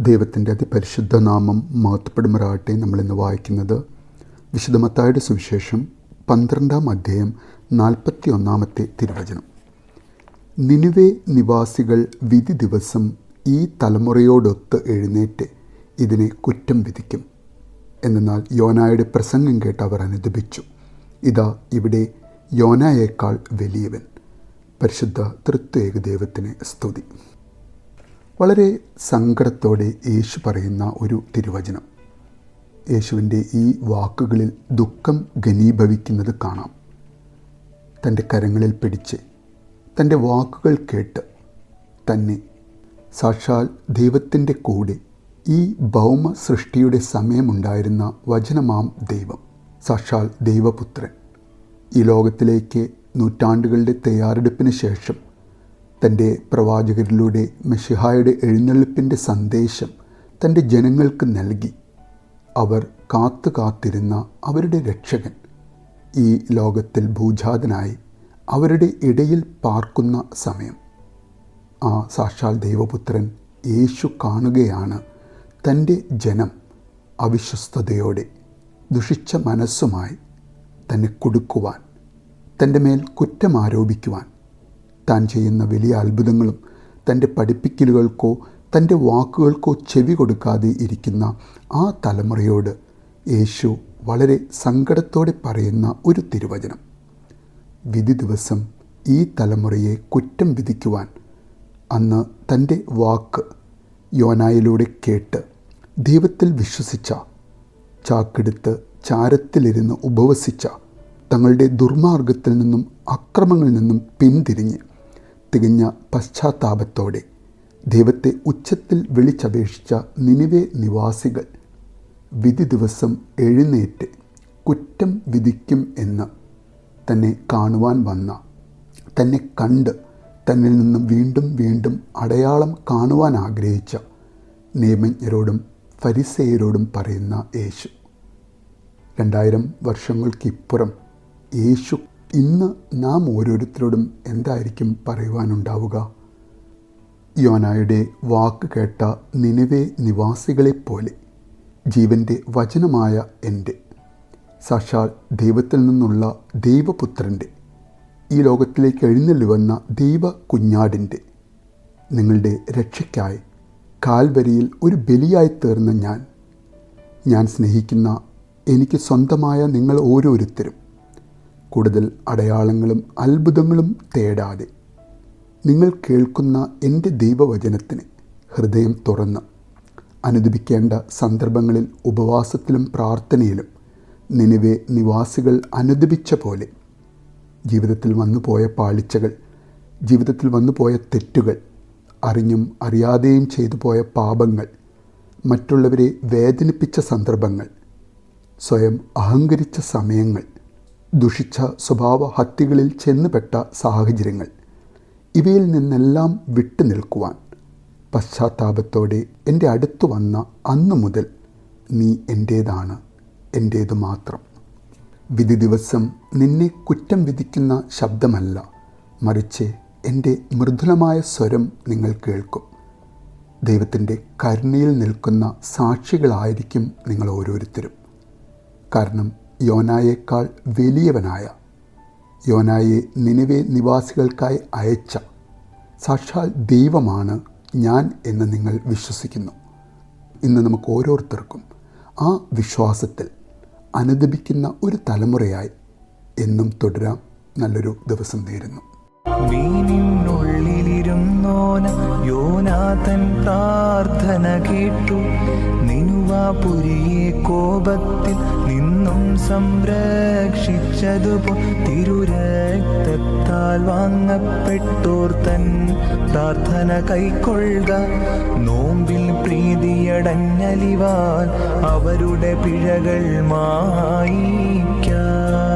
ദൈവത്തിന്റെ അതിപരിശുദ്ധ നാമം മഹത്വപ്പെടുമാറാകട്ടെ നമ്മളിന്ന് വായിക്കുന്നത് വിശുദ്ധമത്തായുടെ സുവിശേഷം പന്ത്രണ്ടാം അധ്യായം നാൽപ്പത്തി ഒന്നാമത്തെ തിരുവചനം. നിനുവെ നിവാസികൾ വിധി ദിവസം ഈ തലമുറയോടൊത്ത് എഴുന്നേറ്റ് ഇതിനെ കുറ്റം വിധിക്കും. എന്നാൽ യോനായുടെ പ്രസംഗം കേട്ട് അവർ അനുദപിച്ചു. ഇതാ ഇവിടെ യോനായേക്കാൾ വലിയവൻ. പരിശുദ്ധ തൃത്വേക ദൈവത്തിന് സ്തുതി. വളരെ സങ്കടത്തോടെ യേശു പറയുന്ന ഒരു തിരുവചനം. യേശുവിന്റെ ഈ വാക്കുകളിൽ ദുഃഖം ഘനീഭവിക്കുന്നത് കാണാം. തന്റെ കരങ്ങളിൽ പിടിച്ച് തന്റെ വാക്കുകൾ കേട്ട് തന്നെ സാക്ഷാൽ ദൈവത്തിന്റെ കൂടെ ഈ ഭൗമ സൃഷ്ടിയുടെ സമയമുണ്ടായിരുന്ന വചനമാം ദൈവം സാക്ഷാൽ ദൈവപുത്രൻ. ഈ ലോകത്തിലേക്ക് നൂറ്റാണ്ടുകളുടെ തയ്യാറെടുപ്പിന് ശേഷം തന്റെ പ്രവാചകരിലൂടെ മെഷിഹായുടെ എഴുന്നള്ളിപ്പിന്റെ സന്ദേശം തന്റെ ജനങ്ങൾക്ക് നൽകി. അവർ കാത്തു കാത്തിരുന്ന അവരുടെ രക്ഷകൻ. ഈ ലോകത്തിൽ ഭൂജാതനായി അവരുടെ ഇടയിൽ പാർക്കുന്ന സമയം. ആ സാക്ഷാൽ ദൈവപുത്രൻ യേശു കാണുകയാണ് തന്റെ ജനം അവിശ്വസ്തയോടെ ദുഷിച്ച മനസ്സുമായി തന്നെ കൊടുക്കുവാൻ തന്റെ മേൽ കുറ്റം ആരോപിക്കുവാൻ. താൻ ചെയ്യുന്ന വലിയ അത്ഭുതങ്ങളും തന്റെ പഠിപ്പിക്കലുകൾക്കോ തന്റെ വാക്കുകൾക്കോ ചെവി കൊടുക്കാതെ ഇരിക്കുന്ന ആ തലമുറയോട് യേശു വളരെ സങ്കടത്തോടെ പറയുന്ന ഒരു തിരുവചനം. വിധി ദിവസം ഈ തലമുറയെ കുറ്റം വിധിക്കുവാൻ അന്ന് തന്റെ വാക്ക് യോനായിലൂടെ കേട്ട് ദൈവത്തിൽ വിശ്വസിച്ച ചാക്കെടുത്ത് ചാരത്തിലിരുന്ന് ഉപവസിച്ച തങ്ങളുടെ ദുർമാർഗത്തിൽ നിന്നും അക്രമങ്ങളിൽ നിന്നും പിന്തിരിഞ്ഞ് തികഞ്ഞ പശ്ചാത്താപത്തോടെ ദൈവത്തെ ഉച്ചത്തിൽ വിളിച്ചപേക്ഷിച്ച നിനിവേ നിവാസികൾ വിധി ദിവസം എഴുന്നേറ്റ് കുറ്റം വിധിക്കും എന്ന് തന്നെ കാണുവാൻ വന്ന തന്നെ കണ്ട് തന്നിൽ നിന്നും വീണ്ടും വീണ്ടും അടയാളം കാണുവാൻ ആഗ്രഹിച്ച നിയമജ്ഞരോടും ഫരിസേയരോടും പറയുന്ന യേശു. രണ്ടായിരം വർഷങ്ങൾക്കിപ്പുറം യേശു ഇന്ന് നാം ഓരോരുത്തരോടും എന്തായിരിക്കും പറയുവാനുണ്ടാവുക? യോനായുടെ വാക്ക് കേട്ട നിലവേ നിവാസികളെപ്പോലെ ജീവന്റെ വചനമായ എന്റെ. സാക്ഷാൽ ദൈവത്തിൽ നിന്നുള്ള ദൈവപുത്രന്റെ. ഈ ലോകത്തിലേക്ക് എഴുന്നള്ളി വന്ന ദൈവ കുഞ്ഞാടിന്റെ നിങ്ങളുടെ രക്ഷയ്ക്കായി കാൽവരിയിൽ ഒരു ബലിയായി തീർന്ന ഞാൻ. ഞാൻ സ്നേഹിക്കുന്ന എനിക്ക് സ്വന്തമായ നിങ്ങൾ ഓരോരുത്തരും. കൂടുതൽ അടയാളങ്ങളും അത്ഭുതങ്ങളും തേടാതെ നിങ്ങൾ കേൾക്കുന്ന എന്റെ ദൈവവചനത്തിന് ഹൃദയം തുറന്ന് അനുദപിക്കേണ്ട സന്ദർഭങ്ങളിൽ ഉപവാസത്തിലും പ്രാർത്ഥനയിലും നിലവെ നിവാസികൾ അനുദപിച്ച പോലെ ജീവിതത്തിൽ വന്നുപോയ പാളിച്ചകൾ ജീവിതത്തിൽ വന്നുപോയ തെറ്റുകൾ അറിഞ്ഞും അറിയാതെയും ചെയ്തു പോയ പാപങ്ങൾ മറ്റുള്ളവരെ വേദനിപ്പിച്ച സന്ദർഭങ്ങൾ സ്വയം അഹങ്കരിച്ച സമയങ്ങൾ ദുഷിച്ച സ്വഭാവ ഹത്യകളിൽ ചെന്നുപെട്ട സാഹചര്യങ്ങൾ. ഇവയിൽ നിന്നെല്ലാം വിട്ടു നിൽക്കുവാൻ പശ്ചാത്താപത്തോടെ എന്റെ അടുത്തു വന്ന അന്നു മുതൽ നീ എന്റേതാണ് എന്റേതു മാത്രം. വിധി ദിവസം നിന്നെ കുറ്റം വിധിക്കുന്ന ശബ്ദമല്ല മറിച്ച് എന്റെ മൃദുലമായ സ്വരം നിങ്ങൾ കേൾക്കും. ദൈവത്തിന്റെ കരുണയിൽ നിൽക്കുന്ന സാക്ഷികളായിരിക്കും നിങ്ങൾ ഓരോരുത്തരും. കാരണം യോനായേക്കാൾ വലിയവനായ യോനായെ നിലവെ നിവാസികൾക്കായി അയച്ച സാക്ഷാൽ ദൈവമാണ് ഞാൻ എന്ന് നിങ്ങൾ വിശ്വസിക്കുന്നു. ഇന്ന് നമുക്ക് ഓരോരുത്തർക്കും ആ വിശ്വാസത്തിൽ അനുദപിക്കുന്ന ഒരു തലമുറയായി എന്നും തുടരാം. നല്ലൊരു ദിവസം നേരുന്നു. മീനിനുള്ളിലിരുന്നോന യോനാഥൻ പ്രാർത്ഥന കേട്ടു. നിനുവാപുരിയെ കോപത്തിൽ നിന്നും സംരക്ഷിച്ചതുപോ തിരുരക്തത്താൽ വാങ്ങപ്പെട്ടോർ തൻ പ്രാർത്ഥന കൈക്കൊള്ളുക. നോമ്പിൽ പ്രീതിയടഞ്ഞലിവാൻ അവരുടെ പിഴകൾ മായിക്കാം.